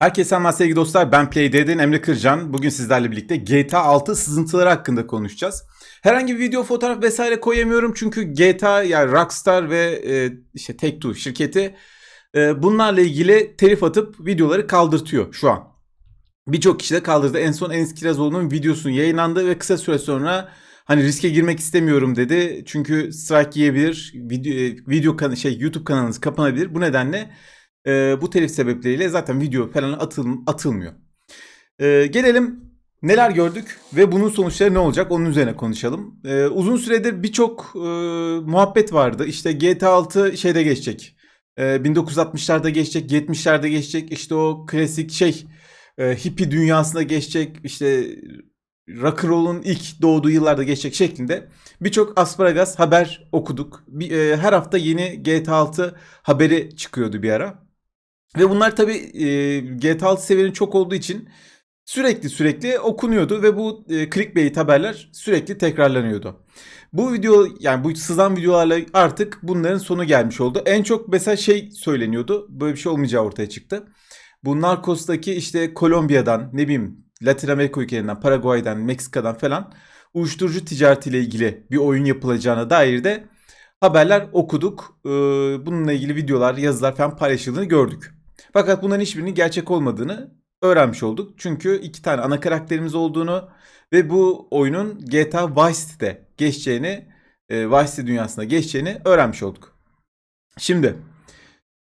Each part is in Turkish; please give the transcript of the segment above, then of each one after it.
Herkese selamlar sevgili dostlar. Ben PlayD'den Emre Kırcan. Bugün sizlerle birlikte GTA 6 sızıntıları hakkında konuşacağız. Herhangi bir video, fotoğraf vesaire koyamıyorum çünkü GTA yani Rockstar ve e, işte Take-Two şirketi e, bunlarla ilgili telif atıp videoları kaldırtıyor şu an. Birçok kişi de kaldırdı. En son Enis Kirazoğlu'nun videosu yayınlandı ve kısa süre sonra hani riske girmek istemiyorum dedi. Çünkü strike yiyebilir, video, e, video kan- şey YouTube kanalınız kapanabilir. Bu nedenle e, bu telif sebepleriyle zaten video falan atıl, atılmıyor. E, gelelim neler gördük ve bunun sonuçları ne olacak onun üzerine konuşalım. E, uzun süredir birçok e, muhabbet vardı. İşte GTA 6 şeyde geçecek. E, 1960'larda geçecek, 70'lerde geçecek. İşte o klasik şey e, hippie dünyasına geçecek. İşte rock'n'roll'un ilk doğduğu yıllarda geçecek şeklinde birçok asparagas haber okuduk. Bir, e, her hafta yeni GTA 6 haberi çıkıyordu bir ara. Ve bunlar tabii e, GTA 6 seviyeni çok olduğu için sürekli sürekli okunuyordu ve bu e, clickbait haberler sürekli tekrarlanıyordu. Bu video yani bu sızan videolarla artık bunların sonu gelmiş oldu. En çok mesela şey söyleniyordu. Böyle bir şey olmayacağı ortaya çıktı. Bu Narcos'taki işte Kolombiya'dan ne bileyim Latin Amerika ülkelerinden, Paraguay'dan, Meksika'dan falan uyuşturucu ticaretiyle ilgili bir oyun yapılacağına dair de haberler okuduk. Bununla ilgili videolar, yazılar falan paylaşıldığını gördük. Fakat bunların hiçbirinin gerçek olmadığını öğrenmiş olduk. Çünkü iki tane ana karakterimiz olduğunu ve bu oyunun GTA Vice City'de geçeceğini, e, Vice City dünyasına geçeceğini öğrenmiş olduk. Şimdi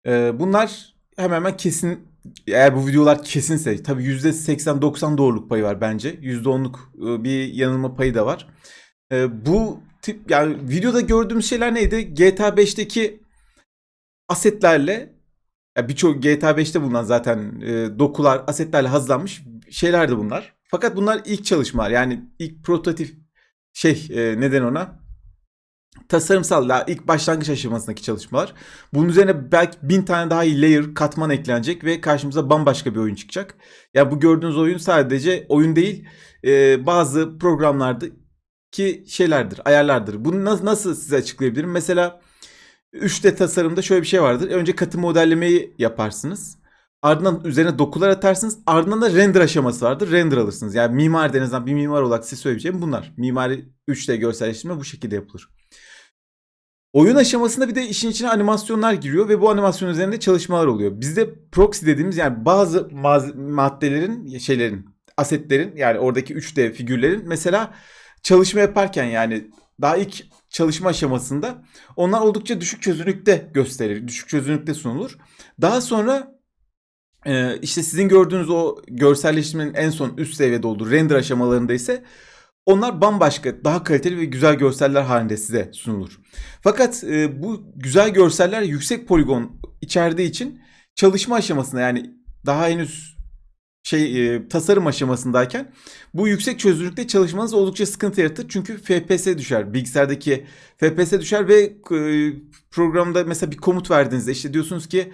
e, bunlar hemen hemen kesin eğer bu videolar kesinse tabii %80-90 doğruluk payı var bence. %10'luk e, bir yanılma payı da var. E, bu tip yani videoda gördüğümüz şeyler neydi? GTA 5'teki asetlerle ya birçok GTA 5'te bulunan zaten e, dokular asetlerle hazırlanmış şeylerdi bunlar. Fakat bunlar ilk çalışmalar yani ilk prototip şey e, neden ona tasarımsal daha ilk başlangıç aşamasındaki çalışmalar. Bunun üzerine belki bin tane daha layer katman eklenecek ve karşımıza bambaşka bir oyun çıkacak. Ya bu gördüğünüz oyun sadece oyun değil e, bazı programlarda ki şeylerdir, ayarlardır. Bunu nasıl, nasıl size açıklayabilirim? Mesela 3D tasarımda şöyle bir şey vardır. Önce katı modellemeyi yaparsınız. Ardından üzerine dokular atarsınız. Ardından da render aşaması vardır. Render alırsınız. Yani mimar en azından bir mimar olarak size söyleyeceğim bunlar. Mimari 3D görselleştirme bu şekilde yapılır. Oyun aşamasında bir de işin içine animasyonlar giriyor ve bu animasyon üzerinde çalışmalar oluyor. Bizde proxy dediğimiz yani bazı maddelerin, şeylerin, asetlerin yani oradaki 3D figürlerin mesela çalışma yaparken yani daha ilk çalışma aşamasında onlar oldukça düşük çözünürlükte gösterilir. Düşük çözünürlükte sunulur. Daha sonra e, işte sizin gördüğünüz o görselleştirmenin en son üst seviyede olduğu render aşamalarında ise onlar bambaşka, daha kaliteli ve güzel görseller halinde size sunulur. Fakat e, bu güzel görseller yüksek poligon içerdiği için çalışma aşamasında yani daha henüz şey e, tasarım aşamasındayken bu yüksek çözünürlükte çalışmanız oldukça sıkıntı yaratır. Çünkü FPS düşer. Bilgisayardaki FPS düşer ve e, programda mesela bir komut verdiğinizde işte diyorsunuz ki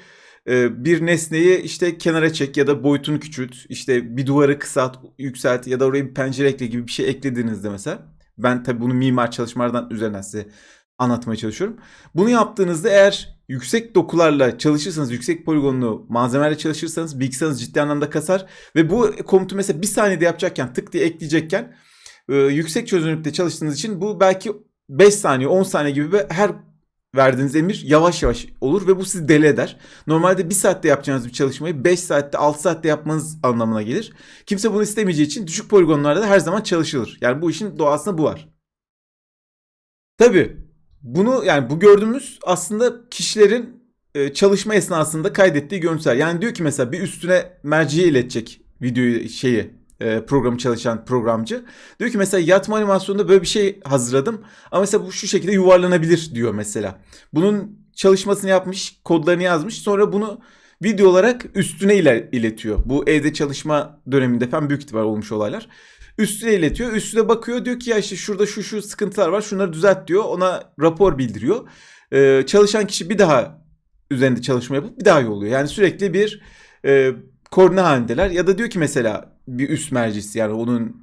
e, bir nesneyi işte kenara çek ya da boyutunu küçült. işte bir duvarı kısalt, yükselt ya da oraya bir pencere ekle gibi bir şey eklediğinizde mesela. Ben tabii bunu mimar çalışmalardan üzerinden size anlatmaya çalışıyorum. Bunu yaptığınızda eğer yüksek dokularla çalışırsanız, yüksek poligonlu malzemelerle çalışırsanız bilgisayarınız ciddi anlamda kasar. Ve bu komutu mesela bir saniyede yapacakken tık diye ekleyecekken e, yüksek çözünürlükte çalıştığınız için bu belki 5 saniye 10 saniye gibi her verdiğiniz emir yavaş yavaş olur ve bu sizi deli eder. Normalde 1 saatte yapacağınız bir çalışmayı 5 saatte 6 saatte yapmanız anlamına gelir. Kimse bunu istemeyeceği için düşük poligonlarda da her zaman çalışılır. Yani bu işin doğasında bu var. Tabii bunu yani bu gördüğümüz aslında kişilerin e, çalışma esnasında kaydettiği görüntüler. Yani diyor ki mesela bir üstüne merciye iletecek videoyu şeyi e, programı çalışan programcı. Diyor ki mesela yatma animasyonunda böyle bir şey hazırladım ama mesela bu şu şekilde yuvarlanabilir diyor mesela. Bunun çalışmasını yapmış, kodlarını yazmış. Sonra bunu video olarak üstüne ile iletiyor. Bu evde çalışma döneminde falan büyük ihtimal olmuş olaylar. Üstüne iletiyor. Üstüne bakıyor. Diyor ki ya işte şurada şu şu sıkıntılar var. Şunları düzelt diyor. Ona rapor bildiriyor. Ee, çalışan kişi bir daha üzerinde çalışma yapıp bir daha yolluyor. Yani sürekli bir e, koordine halindeler. Ya da diyor ki mesela bir üst mercisi yani onun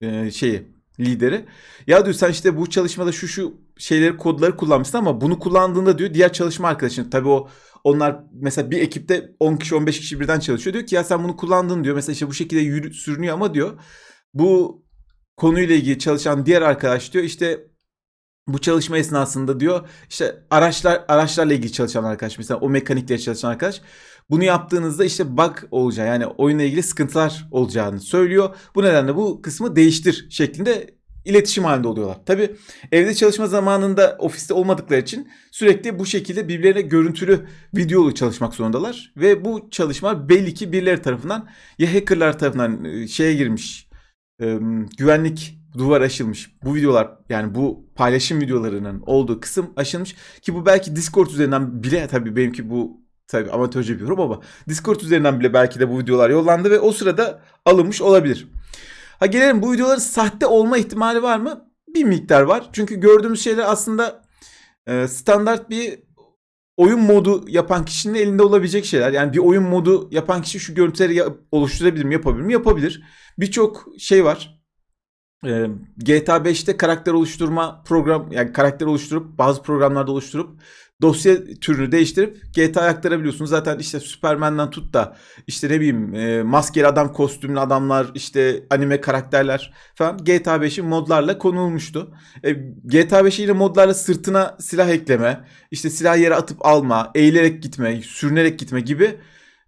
e, şeyi lideri. Ya diyor sen işte bu çalışmada şu şu şeyleri kodları kullanmışsın ama bunu kullandığında diyor diğer çalışma arkadaşın tabii o onlar mesela bir ekipte 10 kişi 15 kişi birden çalışıyor. Diyor ki ya sen bunu kullandın diyor. Mesela işte bu şekilde yürü, sürünüyor ama diyor bu konuyla ilgili çalışan diğer arkadaş diyor işte bu çalışma esnasında diyor işte araçlar araçlarla ilgili çalışan arkadaş mesela o mekanikle çalışan arkadaş bunu yaptığınızda işte bug olacağı yani oyunla ilgili sıkıntılar olacağını söylüyor. Bu nedenle bu kısmı değiştir şeklinde iletişim halinde oluyorlar. Tabi evde çalışma zamanında ofiste olmadıkları için sürekli bu şekilde birbirlerine görüntülü videolu çalışmak zorundalar. Ve bu çalışma belli ki birileri tarafından ya hackerlar tarafından e, şeye girmiş e, güvenlik duvar aşılmış. Bu videolar yani bu paylaşım videolarının olduğu kısım aşılmış ki bu belki Discord üzerinden bile tabii benimki bu tabii amatörce bir yorum ama Discord üzerinden bile belki de bu videolar yollandı ve o sırada alınmış olabilir. Ha gelelim bu videoların sahte olma ihtimali var mı? Bir miktar var. Çünkü gördüğümüz şeyler aslında e, standart bir oyun modu yapan kişinin elinde olabilecek şeyler. Yani bir oyun modu yapan kişi şu görüntüleri ya- oluşturabilir mi, yapabilir mi? Yapabilir. Birçok şey var. Ee, GTA 5'te karakter oluşturma program yani karakter oluşturup bazı programlarda oluşturup dosya türünü değiştirip GTA'ya aktarabiliyorsunuz. Zaten işte Superman'dan tut da işte ne bileyim e, maskeli adam kostümlü adamlar işte anime karakterler falan GTA 5'in modlarla konulmuştu. E, GTA 5'e yine modlarla sırtına silah ekleme, işte silah yere atıp alma, eğilerek gitme, sürünerek gitme gibi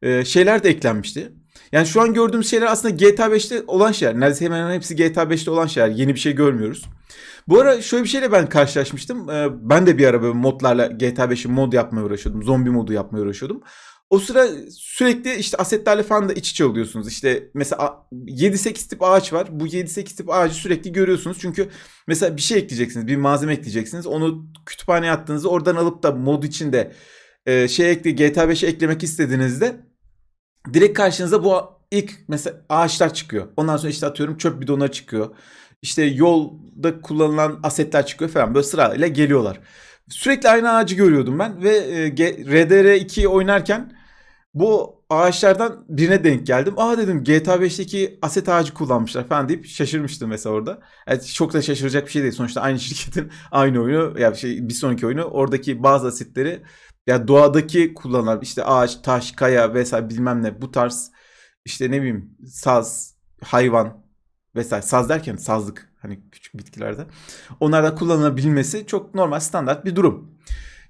e, şeyler de eklenmişti. Yani şu an gördüğümüz şeyler aslında GTA 5'te olan şeyler. Neredeyse hemen hemen hepsi GTA 5'te olan şeyler. Yeni bir şey görmüyoruz. Bu ara şöyle bir şeyle ben karşılaşmıştım. Ee, ben de bir ara böyle modlarla GTA 5'in mod yapmaya uğraşıyordum. Zombi modu yapmaya uğraşıyordum. O sıra sürekli işte asetlerle falan da iç içe oluyorsunuz. İşte mesela 7-8 tip ağaç var. Bu 7-8 tip ağacı sürekli görüyorsunuz. Çünkü mesela bir şey ekleyeceksiniz. Bir malzeme ekleyeceksiniz. Onu kütüphaneye attığınızda oradan alıp da mod içinde e, şey ekle GTA 5'e eklemek istediğinizde direkt karşınıza bu ilk mesela ağaçlar çıkıyor. Ondan sonra işte atıyorum çöp bidonları çıkıyor. İşte yolda kullanılan asetler çıkıyor falan. Böyle sırayla geliyorlar. Sürekli aynı ağacı görüyordum ben ve e, RDR2 oynarken bu ağaçlardan birine denk geldim. Aa dedim GTA 5'teki aset ağacı kullanmışlar falan deyip şaşırmıştım mesela orada. Yani çok da şaşıracak bir şey değil. Sonuçta aynı şirketin aynı oyunu ya yani şey bir sonraki oyunu oradaki bazı asetleri ya doğadaki kullanılan işte ağaç, taş, kaya vesaire bilmem ne bu tarz işte ne bileyim saz, hayvan vesaire saz derken sazlık hani küçük bitkilerde onlarda kullanılabilmesi çok normal standart bir durum.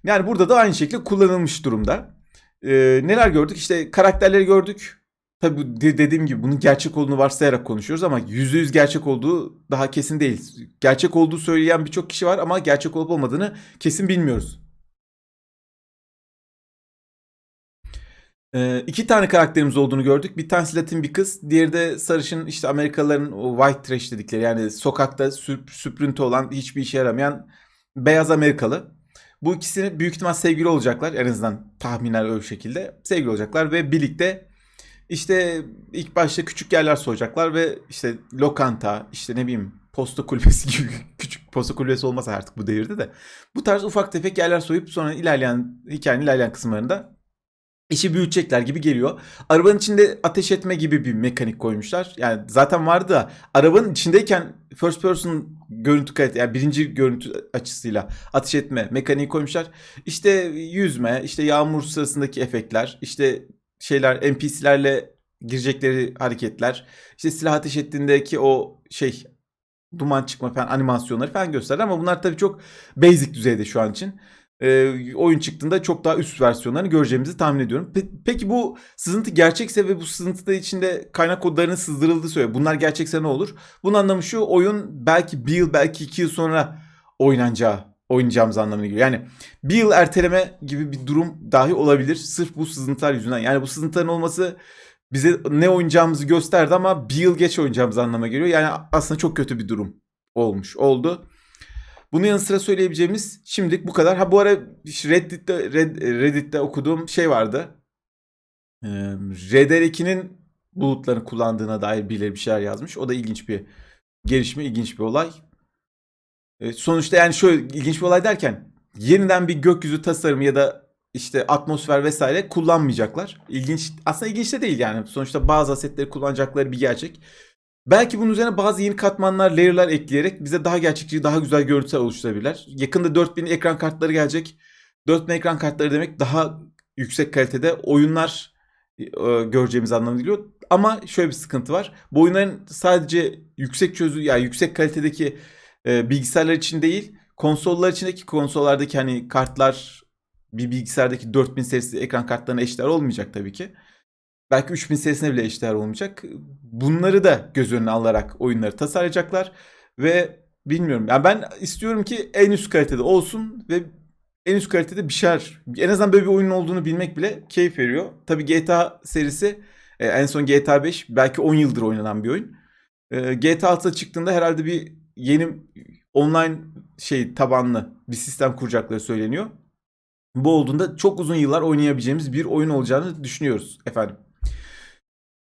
Yani burada da aynı şekilde kullanılmış durumda. Ee, neler gördük? İşte karakterleri gördük. Tabi dediğim gibi bunun gerçek olduğunu varsayarak konuşuyoruz ama %100 gerçek olduğu daha kesin değil. Gerçek olduğu söyleyen birçok kişi var ama gerçek olup olmadığını kesin bilmiyoruz. Ee, iki tane karakterimiz olduğunu gördük. Bir tanesi Latin bir kız. Diğeri de sarışın işte Amerikalıların o white trash dedikleri yani sokakta süp, süprüntü olan hiçbir işe yaramayan beyaz Amerikalı. Bu ikisini büyük ihtimal sevgili olacaklar. En azından tahminen öyle şekilde sevgili olacaklar ve birlikte işte ilk başta küçük yerler soyacaklar ve işte lokanta işte ne bileyim posta kulübesi gibi küçük posta kulübesi olmasa artık bu devirde de bu tarz ufak tefek yerler soyup sonra ilerleyen hikayenin ilerleyen kısımlarında işi büyütecekler gibi geliyor. Arabanın içinde ateş etme gibi bir mekanik koymuşlar. Yani zaten vardı da arabanın içindeyken first person görüntü kalite yani birinci görüntü açısıyla ateş etme mekaniği koymuşlar. İşte yüzme, işte yağmur sırasındaki efektler, işte şeyler NPC'lerle girecekleri hareketler, işte silah ateş ettiğindeki o şey duman çıkma falan animasyonları falan gösterdi ama bunlar tabii çok basic düzeyde şu an için e, oyun çıktığında çok daha üst versiyonlarını göreceğimizi tahmin ediyorum. Pe- peki bu sızıntı gerçekse ve bu sızıntıda içinde kaynak kodlarının sızdırıldığı söylüyor. Bunlar gerçekse ne olur? Bunun anlamı şu oyun belki bir yıl belki iki yıl sonra oynanacağı oynayacağımız anlamına geliyor. Yani bir yıl erteleme gibi bir durum dahi olabilir. Sırf bu sızıntılar yüzünden. Yani bu sızıntıların olması bize ne oynayacağımızı gösterdi ama bir yıl geç oynayacağımız anlamına geliyor. Yani aslında çok kötü bir durum olmuş oldu. Bunun yanı sıra söyleyebileceğimiz şimdilik bu kadar. Ha bu ara Reddit'te, Red, Reddit'te okuduğum şey vardı. Ee, RDR2'nin bulutlarını kullandığına dair birileri bir şeyler yazmış. O da ilginç bir gelişme, ilginç bir olay. Ee, sonuçta yani şöyle ilginç bir olay derken yeniden bir gökyüzü tasarımı ya da işte atmosfer vesaire kullanmayacaklar. İlginç aslında ilginç de değil yani. Sonuçta bazı asetleri kullanacakları bir gerçek. Belki bunun üzerine bazı yeni katmanlar, layer'lar ekleyerek bize daha gerçekçi, daha güzel görüntüler oluşturabilirler. Yakında 4000 ekran kartları gelecek. 4000 ekran kartları demek daha yüksek kalitede oyunlar e, göreceğimiz anlamına geliyor. Ama şöyle bir sıkıntı var. Bu oyunların sadece yüksek çözü yani yüksek kalitedeki e, bilgisayarlar için değil, konsollar içindeki konsollardaki hani kartlar bir bilgisayardaki 4000 serisi ekran kartlarına eşdeğer olmayacak tabii ki. Belki 3000 serisine bile eşdeğer olmayacak. Bunları da göz önüne alarak oyunları tasarlayacaklar ve bilmiyorum. Yani ben istiyorum ki en üst kalitede olsun ve en üst kalitede bir şeyler. En azından böyle bir oyunun olduğunu bilmek bile keyif veriyor. Tabii GTA serisi e, en son GTA 5 belki 10 yıldır oynanan bir oyun. E, GTA 6'da çıktığında herhalde bir yeni online şey tabanlı bir sistem kuracakları söyleniyor. Bu olduğunda çok uzun yıllar oynayabileceğimiz bir oyun olacağını düşünüyoruz efendim.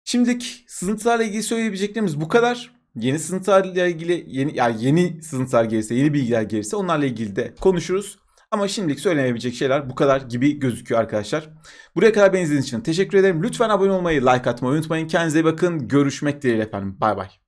Şimdilik sızıntılarla ilgili söyleyebileceklerimiz bu kadar. Yeni sızıntılarla ilgili yeni yani yeni sızıntılar gelirse, yeni bilgiler gelirse onlarla ilgili de konuşuruz. Ama şimdilik söylenebilecek şeyler bu kadar gibi gözüküyor arkadaşlar. Buraya kadar beni izlediğiniz için teşekkür ederim. Lütfen abone olmayı, like atmayı unutmayın. Kendinize iyi bakın. Görüşmek dileğiyle efendim. Bay bay.